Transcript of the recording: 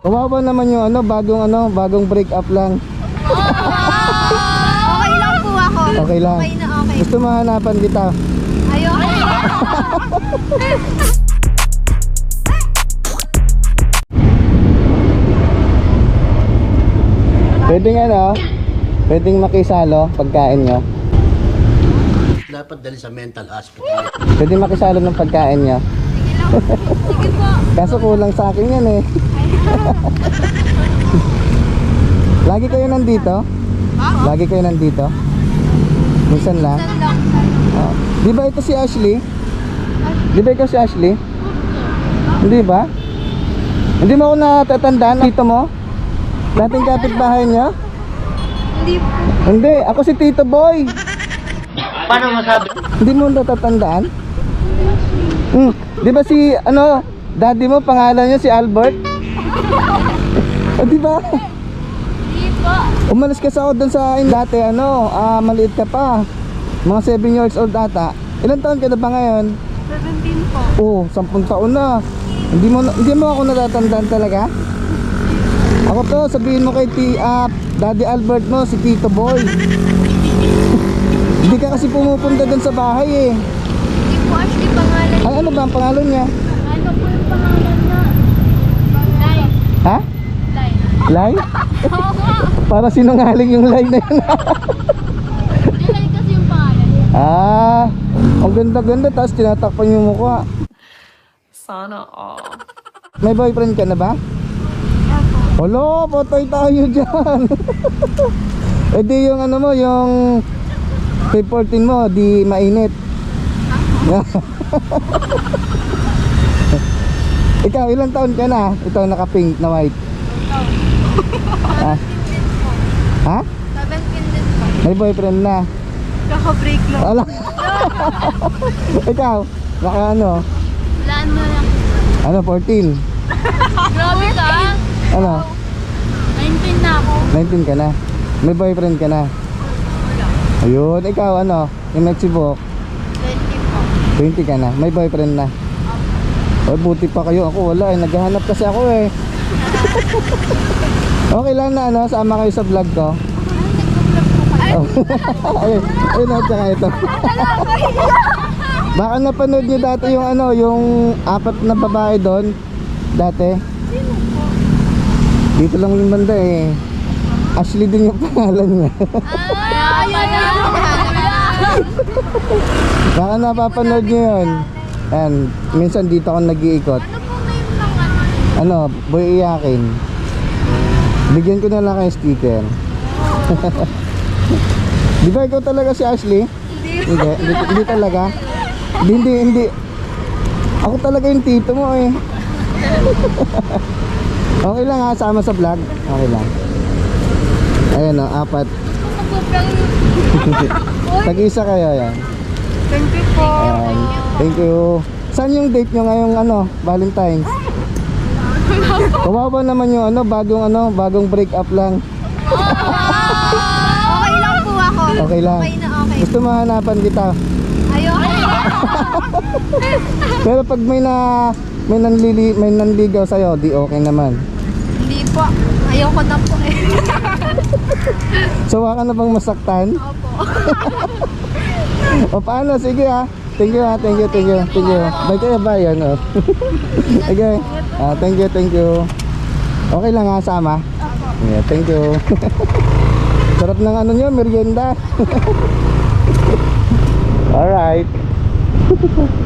Kawawa naman yung ano, bagong ano, bagong break up lang. Okay lang po ako. Okay lang. Okay na okay. Gusto mahanapan kita. Ayoko. Pwedeng ano, pwedeng makisalo pagkain nyo. Dapat dali sa mental hospital. Pwedeng makisalo ng pagkain nyo. Sige po. Kaso kulang sa akin yan eh. Lagi kayo nandito? Lagi kayo nandito? Minsan lang? Saan lang? Oh. Di ba ito si Ashley? Di ba ikaw si Ashley? Hindi ba? Hindi mo ako natatandaan dito mo? Dating kapitbahay niya? Hindi po. Hindi, ako si Tito Boy. Paano masabi? Hindi mo natatandaan? Hmm, di ba si ano, daddy mo pangalan niya si Albert? o di ba? Umalis ka sa doon sa dati ano, ah, maliit ka pa. Mga 7 years old ata. Ilan taon ka na ba ngayon? 17 po. Oo, 10 taon na. Hindi mo hindi mo ako natatandaan talaga? Ako to, sabihin mo kay T, ah, Daddy Albert mo, si Tito Boy. Hindi ka kasi pumupunta doon sa bahay eh. Hindi po actually pangalan. Ay, ano ba ang pangalan niya? Ano po yung pangalan. Ha? Oo nga. Para sinungaling yung line na yun. Hindi Lai kasi yung pangalan. ah, ang ganda-ganda, tapos tinatakpan yung mukha. Sana all. May boyfriend ka na ba? Olo, patay tayo dyan. e di yung ano mo, yung Feb 14 mo, di mainit. Ikaw, ilang taon ka na? Ito naka-pink na white. ha? ha? 17 din po. May boyfriend na. Kaka-break lang. Wala. Ikaw, naka ano? Laan mo lang. Ano, 14? Grabe ka. Ano, 19 na ako. 19 ka na? May boyfriend ka na? Ayun, ikaw ano? Yung nagsibok, 20 po. 20 ka na? May boyfriend na? Oy, buti pa kayo. Ako wala eh. Naghahanap kasi ako eh. okay lang na ano, sama kayo sa vlog ko. Oh. ayun, ayun at saka ito. Baka napanood niyo dati yung ano, yung apat na babae doon. Dati. Dito lang yung banda eh. Ashley din yung pangalan niya. Ah, yun na. Baka napapanood niyo yun. Yan, minsan dito ako nag-iikot. Ano po name ng ano? Ano, boy iyakin. Bigyan ko na lang kayo sticker. Di ba ikaw talaga si Ashley? Hindi. Hindi, hindi, hindi talaga. Hindi, hindi, hindi. Ako talaga yung tito mo eh. okay lang ha, sama sa vlog. Okay lang. Ayan o, apat. Tag-isa kayo yan. Thank you po. Ayan. Thank you. Saan yung date nyo ngayong ano, Valentine's? Kawawa naman yung ano, bagong ano, bagong break up lang. Okay lang po ako. Okay lang. Okay na okay. Gusto mahanapan kita. Ayoko. Pero pag may na may nanlili, may nanligaw sa'yo, di okay naman. Hindi po. Ayoko na po eh. Sawa ka na bang masaktan? Opo. O paano? Sige ha. Thank you ha. Thank you, thank you, thank you. Bye kayo, bye. Ano? okay. Ah, thank you, thank you. Okay lang ha, sama? Yeah, thank you. Sarap ng ano nyo, merienda. Alright.